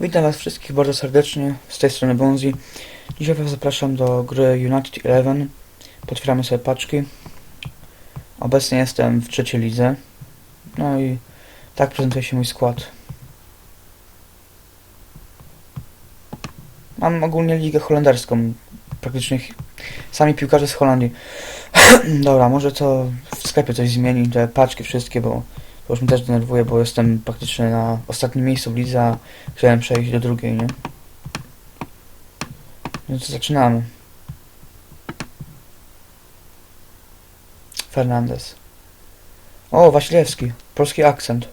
Witam Was wszystkich bardzo serdecznie, z tej strony Bonzi. Dzisiaj Was zapraszam do gry United Eleven. Potwieramy sobie paczki. Obecnie jestem w trzeciej lidze. No i tak prezentuje się mój skład. Mam ogólnie ligę holenderską. Praktycznie sami piłkarze z Holandii. Dobra, może to w sklepie coś zmieni, te paczki wszystkie, bo to już mnie też denerwuje, bo jestem praktycznie na ostatnim miejscu w lidze, chciałem przejść do drugiej, nie? No to zaczynamy. Fernandez. O, Wasilewski. Polski akcent.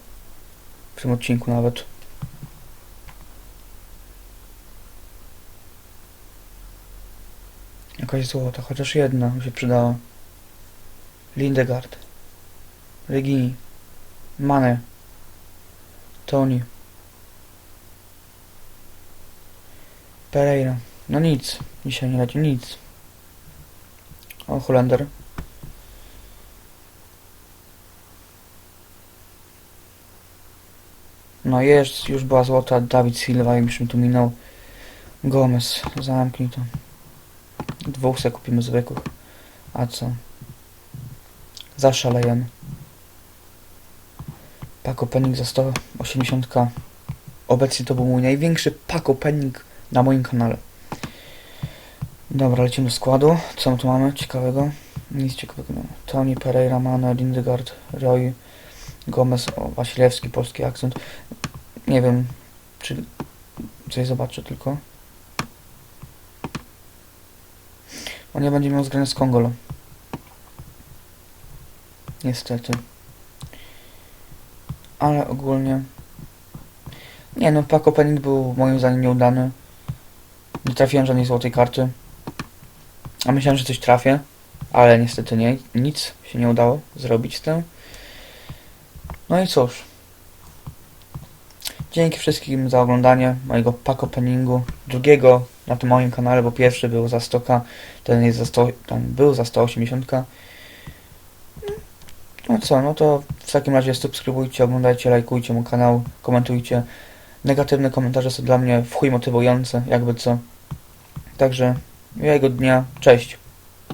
W tym odcinku nawet. Jakaś złota, chociaż jedna mi się przydała. Lindegard. Regini. Mane. Tony. Pereira. No nic. Dzisiaj nie leci nic. O, Holender. No jest, już była złota. Dawid Silva już mi tu minął. Gomez. Zamknij to. Dwóch se kupimy zwykłych. A co? Zaszalejemy. Paco Penning za 180k. Obecnie to był mój największy Paco Penning na moim kanale. Dobra, lecimy do składu. Co my tu mamy ciekawego? Nic ciekawego nie. Tony, Pereira, Mane, Lindegard, Roy, Gomez, o, Wasilewski, polski akcent. Nie wiem, czy coś zobaczę tylko. On nie będzie miał zgrania z Kongolo. Niestety. Ale ogólnie... Nie no, Paco Penning był moim zdaniem nieudany. Nie trafiłem żadnej złotej karty. A myślałem, że coś trafię. Ale niestety nie, nic się nie udało zrobić z tym. No i cóż. Dzięki wszystkim za oglądanie mojego Paco Penningu. Drugiego na tym moim kanale, bo pierwszy był za 100k, ten jest za 100, tam był za 180k. No co, no to w takim razie subskrybujcie, oglądajcie, lajkujcie mój kanał, komentujcie. Negatywne komentarze są dla mnie w chuj motywujące, jakby co. Także miłego dnia, cześć.